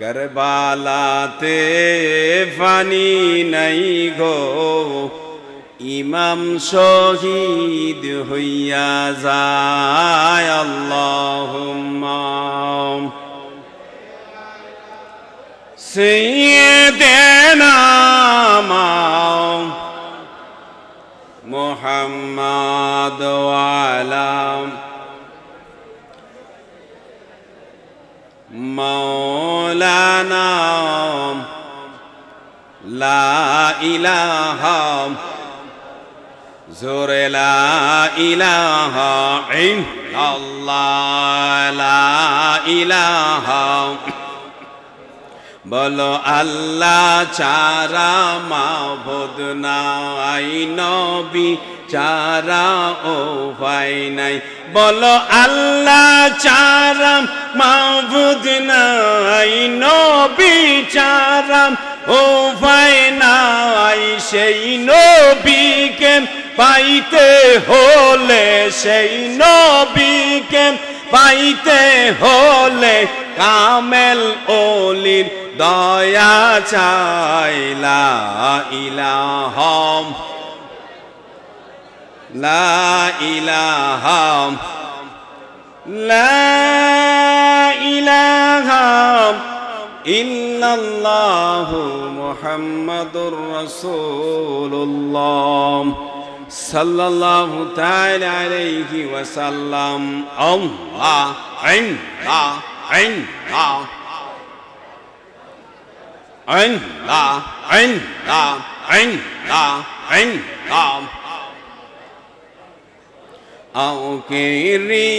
করবালাতে funny নাই গো। ইমাম শহীদ হইয়া যায় আল্লাহ সৈয়দেনাম মোহাম্মদ আলাম লা ইলাহা জোরে লা ইলাহা ইল্লাল্লাহ, লা বলো আল্লাহ চারা মা নাই, নবী চারা ও ভাই নাই। বলো আল্লাহ চারা মাহবুদ নাই, নবী চারা ও ভাই নাই সেই নবীকে পাইতে হলে, সেই নবীকে পাইতে হলে কামেল ওলির দয়া চাইলা ইলাহম লা ইলাহাম লা ইলাহাম ইল্লাল্লাহু মুহাম্মাদুর রাসূলুল্লাহ সাল্লাল্লাহু তাআলা আলাইহি ওয়াসাল্লাম আল্লাহ আল্লাহ আল্লাহ আল্লাহ আল্লাহ আল্লাহ আল্লাহ আওকে রি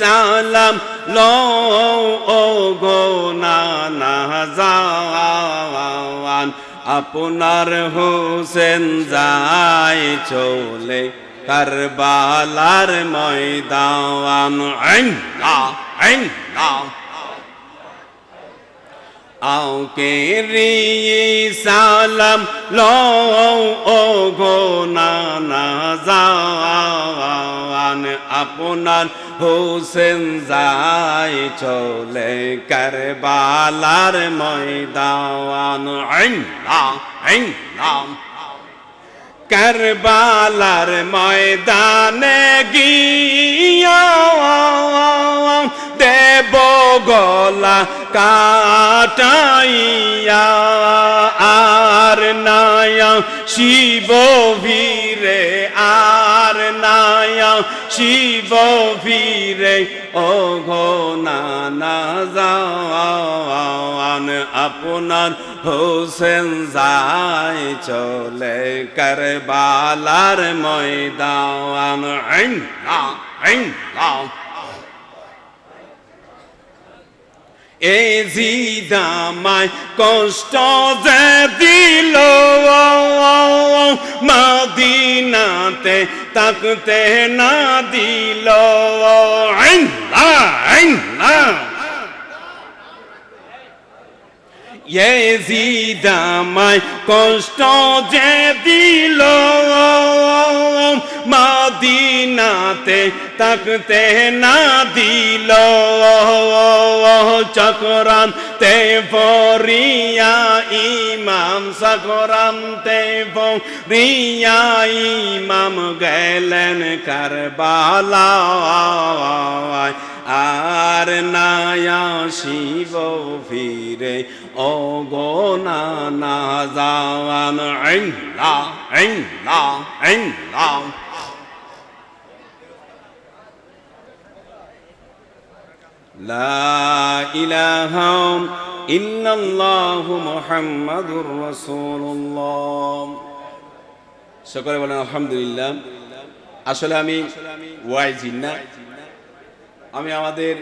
সালাম লো ও গো নানা জান আপনার হোসেন যায় চলে কারবালার ময়দান। আল্লাহ আল্লাহ আওকে রি সালাম লো ও গো নানা জান আপনার হোসেন যায় চলে কারবালার ময়দান। আল্লাহ আল্লাহ কারবালার ময়দানে গিয়া দেব গলা কাটাইয়া। আর নায়া শিব ভীরে আর নায়া শিব ভীরে ও ঘো নানা যাওয়ান আপনার হোসেন যায় চলে করবালার ময়দান। আইনা আইনা এ জিদামায় কষ্ট যে দিল মদিনাতে তাকতে না দিল। জিদামায় কষ্ট যে দিল। মাদিনাতে তাকতে না দিল। চক্রান্তে পরিয়া ইমাম সকরান্তে পরিয়া ইমাম গেলেন কারবালা আর নায়া শিব ফিরে ও গো না যাওয়ান আইলা আইলা আইলা لا إله إلا الله محمد رسول الله সকলে বলেন আলহামদুলিল্লাহ আসলে আমি ওয়াইজিন না আমি আমাদের